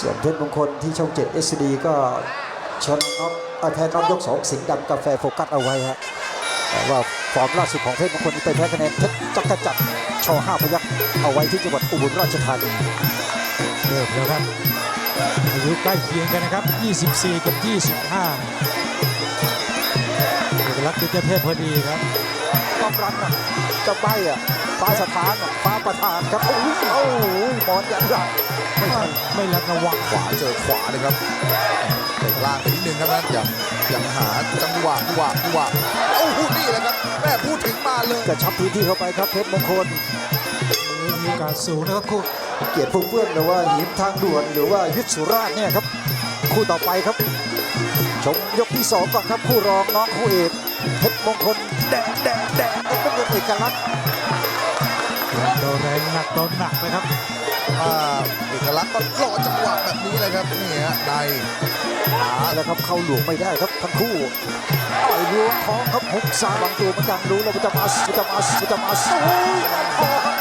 ส่วนเพชรมงคลที่ช่อง7 SD ก็ชนะน็อกเอ่อแพ้น็อกยกสองสิงห์ดำกาแฟโฟกัสเอาไว้ฮะแต่ว่าฟอร์มล่าสุดของเพชรมงคลนี่ไปแพ้คะแนนเพชรจักรจันทร์ชห้าพยักเอาไว้ที่จังหวัดอุบลราชธานีเริ่มแล้วครับอายุใกล้เคียงกันนะครับ 24 กับ 25เอกลักษณ์เป็นเจ้าเทพพอดีครับต้องรันอะจะใบอะฟ้าสถานอะฟ้าประธานครับโอ้โหโอ้โหหมอนยันรัก ไม่ทันไม่ระระวังขวาเจอขวาเลยครับเตะล่างไปนิดนึงครับนั้นยังยังหาจังหวะจังหวะจังหวะโอ้โหนี่แหละครับแม่พูดถึงมาเลยกระชับพื้นที่เข้าไปครับเพชรมงคลมีโอกาสสูงนะครับคู่เกียรติภูเพื่อนหรือว่าหิมทางด่วนหรือว่ายุทธสุราชเนี่ยครับคู่ต่อไปครับ ชมยกที่สองก่อนครับคู่รองน้องคู่เอกเพชรมงคลแดงแดงแดงเป็นเรื่องเอกลักษณ์โดนแรงหนักโดนหนักเลยครับอ่า เอกลักษณ์ก็รอจังหวะแบบนี้เลยครับนี่ฮะในเอาแล้วครับเข้าหลวงไม่ได้ครับทั้งคู่ต่อยล้วงท้องครับหุกซ้ายบางตัวมือนกันรู้แล้วว่าจะมาจะมาจะมาโอ้ยคอครับ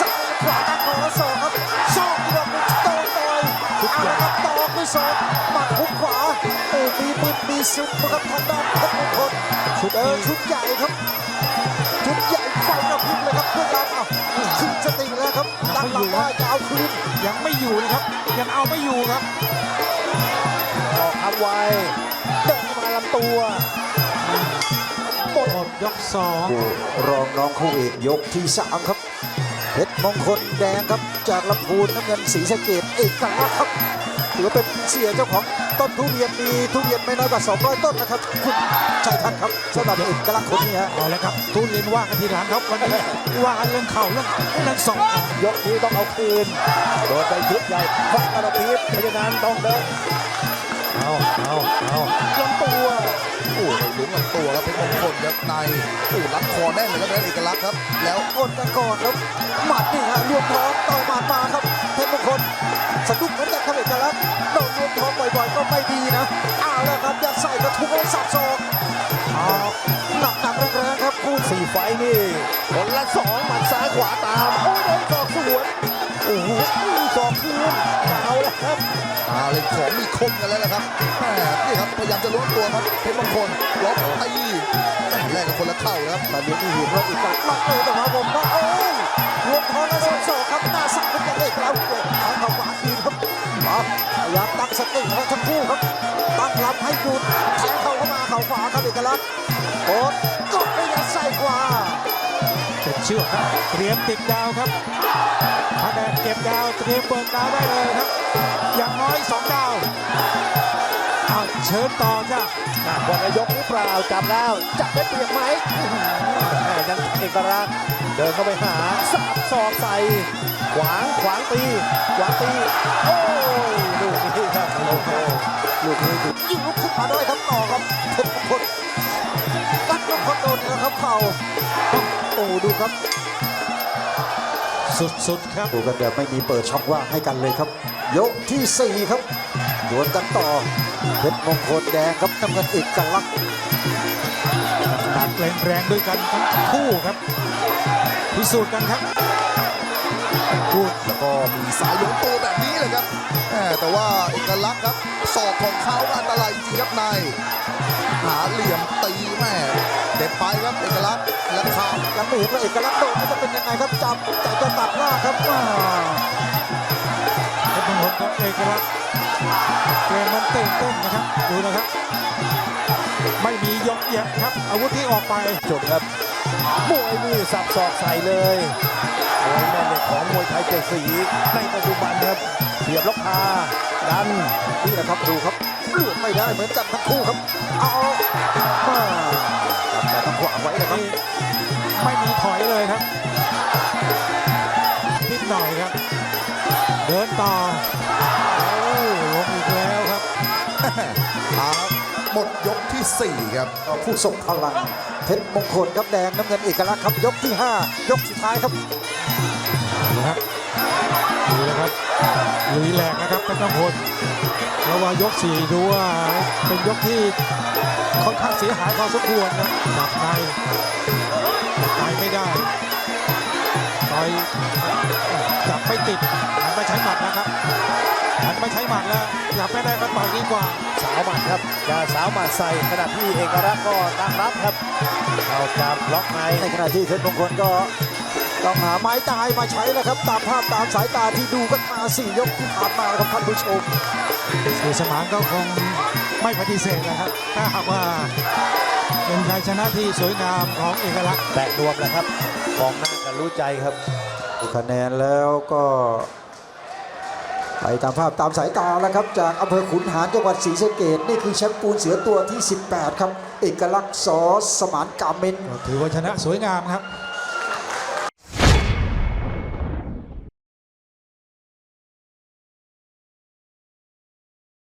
ซ้ายขวาตั้งคอแล้วศอกครับศอกที่เราโตต่อยเอาละครับต่อด้วยศอกหมัดหุกขวาโอ้มีมึนมีซึมครับทางด้านเพชรมงคลชุดเออชุดใหญ่ครับชุดใหญ่ไฟกระพริบเลยครับเพื่อนกันเอาขึ้นสติแล้วครับ ตั้งหลักว่าจะเอาคืนยังไม่อยู่นะครับ ยังเอาไม่อยู่ครับออกทำไวเดินมาลำตัวหมดหมดยกสองรองน้องคู่เอกยกที่สามครับเพชรมงคลแดงครับจากลำพูนน้ำเงินศรีสะเกดเอกลักษณ์ครับถือว่าเป็นเสียเจ้าของ ต้นทุเรียนมีทุเรียนไม่น้อยกว่า 200 ต้นนะครับคุณชัยทัศน์ครับสำหรับเอกลักษณ์คนนี้ฮะเอาแล้วครับทุเรียนว่ากันทีหลังครับวันนี้ว่ากันเรื่องเข่าเรื่องเรื่องสองยกนี้ต้องเอาคืนโดนไปชุดใหญ่ฟังกระพีบเพราะฉะนั้นต้องเดิน เอาเอาเอาลำตัวโอ้โหลุ้นลำตัวครับเป็นมงคลครับในโอ้รัดคอแน่นเลยครับเป็นเอกลักษณ์ครับ แล้วกดกันก่อนครับหมัดนี่ฮะรวมท้องต่อหมัดมาครับเพชรมงคลสะดุ้งเหมือนกันครับเอกลักษณ์โดนรวมท้องบ่อยๆก็ไม่ดีนะเอาแล้วครับยัดใส่กระทุ้งแล้วสับศอกเอาหนักหนักแรงๆครับคู่สี่ไฟนี่คนละสองหมัดซ้ายขวาตามโอ้โดนศอกสวนโอ้โหศอกคืนเอาแล้ว ครับอาเลยของมีคมกันแล้วนะครับแม่นี่ครับพยายามจะลุ้นตัวครับเพชรมงคลล็อกตีแม่แลกกับคนละเข่าเลยครับตอนนี้นี่ห็นว่าอีกการมาเลยนะครับผมว่าโอ้ยรวมท้องแล้วสับศอกครับหน้าสั่นเป็นกันเลยแล้วทางเขาขวาคืนครับมาพยายามตั้งสติแล้วทั้งคู่ครับตั้งลำให้หยุดแทงเข้าเข้ามาเข่าขวาครับเอกลักษณ์โอ๊ตกดไม่ยัดใส่ขวา เป็นเชือกครับเตรียมติดดาวครับคะแนนเก็บดาวเตรียมเบิกดาวได้เลยครับ อย่างน้อยสองดาวเอาเชิญต่อจ้ะหนักกว่านายกหรือเปล่าจับแล้วจับได้เปรียบไหมแม่ยังเอกลักษณ์เดินเข้าไปหาสับศอกใส่ขวางขวางตีขวางตีโอ้ยลูกนี้ครับโอ้โหลูกนี้ดูยิงลุกขึ้นมาด้วยครับต่อครับเพชรมงคลกัดมงคลโดนแล้วครับเข่า โอ้ดูครับ สุดๆครับดูกันแบบไม่มีเปิดช่องว่างให้กันเลยครับ ยกที่ 4 ครับดวลกันต่อเพชรมงคลแดงครับน้ำเงินเอกลักษณ์หนักแรงๆด้วยกันทั้งคู่ครับพิสูจน์กันครับพูดแล้วก็มีสายล้มตัวแบบนี้เลยครับแหม่แต่ว่าเอกลักษณ์ครับศอกของเขาอันตรายจริงครับในหาเหลี่ยมตีแม่เด็ดไปครับเอกลักษณ์ และขายังไม่เห็นว่าเอกลักษณ์โดนจะเป็นยังไงครับจับแต่จะตัดหน้าครับว้าเพชรมงคลครับเอกลักษณ์เกมมันตื่นเต้นนะครับดูนะครับ ไม่มียกแยะครับ อาวุธที่ออกไปจบครับมวยนี่สับศอกใส่เลยมวยแม่เหล็กของมวยไทยเจ็ดสีในปัจจุบันครับเสียบล็อกคาดันนี่แหละครับดูครับหลุดไม่ได้เหมือนกันทั้งคู่ครับ เอามาแต่ทางข วาไว้นะครับนี่ไม่มีถอยเลยครับนิดหน่อยครับ เดินต่อโอ้ลงอีกแล้วครับเอาหมดยกที่สี่ครับผู้ทรงพลังเพชรมงคลครับแดงน้ำเงินเอกลักษณ์ครับยกที่ 5 ยกสุดท้ายครับดูครับดูนะครับ ลุยแหลกนะครับเป็นต้องพลเพราะว่ายกสี่ดูว่าเป็นยกที่ค่อนข้างเสียหายพอสมควรนะจับในไปไม่ได้ต่อยจับไม่ติดหันมาใช้หมัดนะครับหันมาใช้หมัดแล้วอยากไม่ได้ก็ต่อยดีกว่าสาวหมัดครับอย่าสาวหมัดใส่ขณะที่เอกรักษณ์ก็ตั้งรับครับเอาจับล็อกในในขณะที่เพชรมงคลก็ ต้องหาไม้ตายมาใช้แล้วครับ ตามภาพตามสายตาที่ดูกันมาสี่ยกที่ผ่านมาครับท่านผู้ชมสีสมานก็คงไม่ปฏิเสธนะครับ ถ้าหากว่าเป็นชัยชนะที่สวยงามของเอกลักษณ์แตะรวมแล้วครับกองหน้ากันรู้ใจครับดูคะแนนแล้วก็ไปตามภาพตามสายตาแล้วครับจากอำเภอขุนหารจังหวัดศรีสะเกดนี่คือแชมป์ปูนเสือตัวที่ 18 ครับ เอกลักษณ์สอสมานกาเมนก็ถือว่าชนะสวยงามครับ